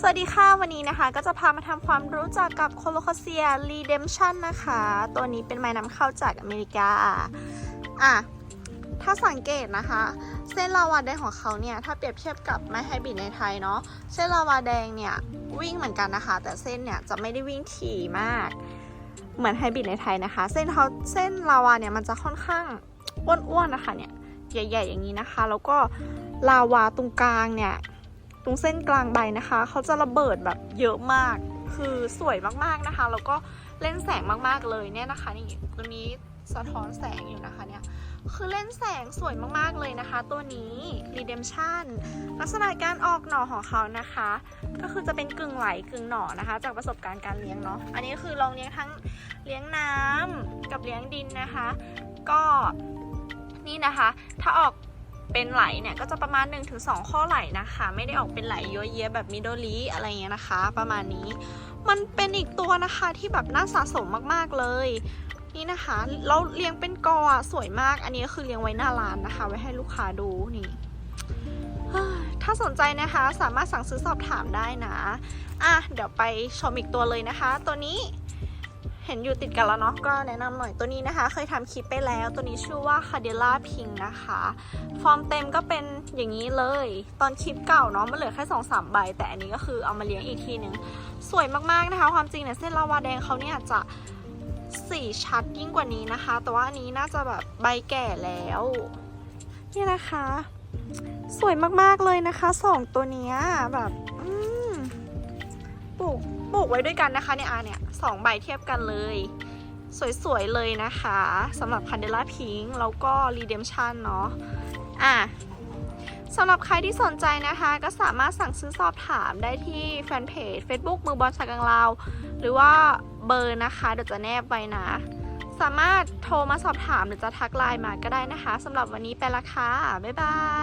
สวัสดีค่ะ วันนี้นะคะก็จะพามาทำความรู้จักกับโคโลคาเซีย Redemption นะคะ ตัวนี้เป็นไม้นำเข้าจากอเมริกา อะ ถ้าสังเกตนะคะ เส้นลาวาแดงของเขาเนี่ย ถ้าเปรียบเทียบกับไม้ไฮบริดในไทยเนาะ เส้นลาวาแดงเนี่ย วิ่งเหมือนกันนะคะ แต่เส้นเนี่ยจะไม่ได้วิ่งถี่มาก เหมือนไฮบริดในไทยนะคะ เส้นเขาเส้นลาวาเนี่ยมันจะค่อนข้างอ้วนๆนะคะเนี่ย ใหญ่ ๆ อย่างนี้นะคะ แล้วก็ลาวาตรงกลางเนี่ย ตรงเส้นกลางใบนะคะ เขาจะระเบิดแบบเยอะมาก คือสวยมากๆนะคะ แล้วก็เล่นแสงมากๆเลยเนี่ยนะคะนี่ตรงนี้สะท้อนแสงอยู่นะคะเนี่ย คือเล่นแสงสวยมากๆเลยนะคะ ตัวนี้ Redemption ลักษณะการออกหน่อของเขานะคะ ก็คือจะเป็นกึ่งไหลกึ่งหน่อนะคะ จากประสบการณ์การเลี้ยงเนาะ อันนี้คือลองเลี้ยงทั้งเลี้ยงน้ำกับเลี้ยงดินนะคะ ก็นี่นะคะ ถ้าออก เป็นไหลเนี่ยก็จะประมาณ 1-2 ข้อไหลนะคะ ไม่ได้ออกเป็นไหลเยอะเยะแบบมิดโดริอะไรเงี้ยนะคะ ประมาณนี้ มันเป็นอีกตัวนะคะที่แบบน่าสะสมมากๆเลยนี่นะคะแล้วเลี้ยงเป็นกอสวยมาก อันนี้ก็คือเลี้ยงไว้หน้าร้านนะคะ ไว้ให้ลูกค้าดูนี่ถ้าสนใจนะคะสามารถสั่งซื้อสอบถามได้นะ อะเดี๋ยวไปชมอีกตัวเลยนะคะ ตัวนี้ เห็นอยู่ติดกันแล้วเนาะก็แนะนำหน่อยตัวนี้นะคะ เคยทำคลิปไปแล้ว ตัวนี้ชื่อว่า c a d e l l a Pink นะคะ ฟอร์มเต็มก็เป็นอย่างนี้เลย ตอนคลิปเก่าเนาะมันเหลือแค่2องสามใบ แต่อันนี้ก็คือเอามาเลี้ยงอีกทีหนึ่งสวยมากๆนะคะ ความจริงเนี่ยเส้นลาวาแดงเขาเนี่ยจะสีชัดยิ่งกว่านี้นะคะ แต่ว่าอันนี้น่าจะแบบใบแก่แล้วนี่นะคะ สวยมากๆเลยนะคะสองตัวเนี้ยแบบอื ปลูกปลูกไว้ด้วยกันนะคะเนี่ยอาเนี่ยสองใบเทียบกันเลย สวยๆเลยนะคะสำหรับ c a n d e l a Pink แล้วก็ Redemption เนาะอะสำหรับใครที่สนใจนะคะ ก็สามารถสั่งซื้อสอบถามได้ที่แฟนเพจ Facebook มือบอลชากังลาวหรือว่าเบอร์นะคะ เดี๋ยวจะแนบไว้นะ สามารถโทรมาสอบถามหรือจะทักไลน์มาก็ได้นะคะสำหรับวันนี้ไปละค่ะ บ๊ายบาย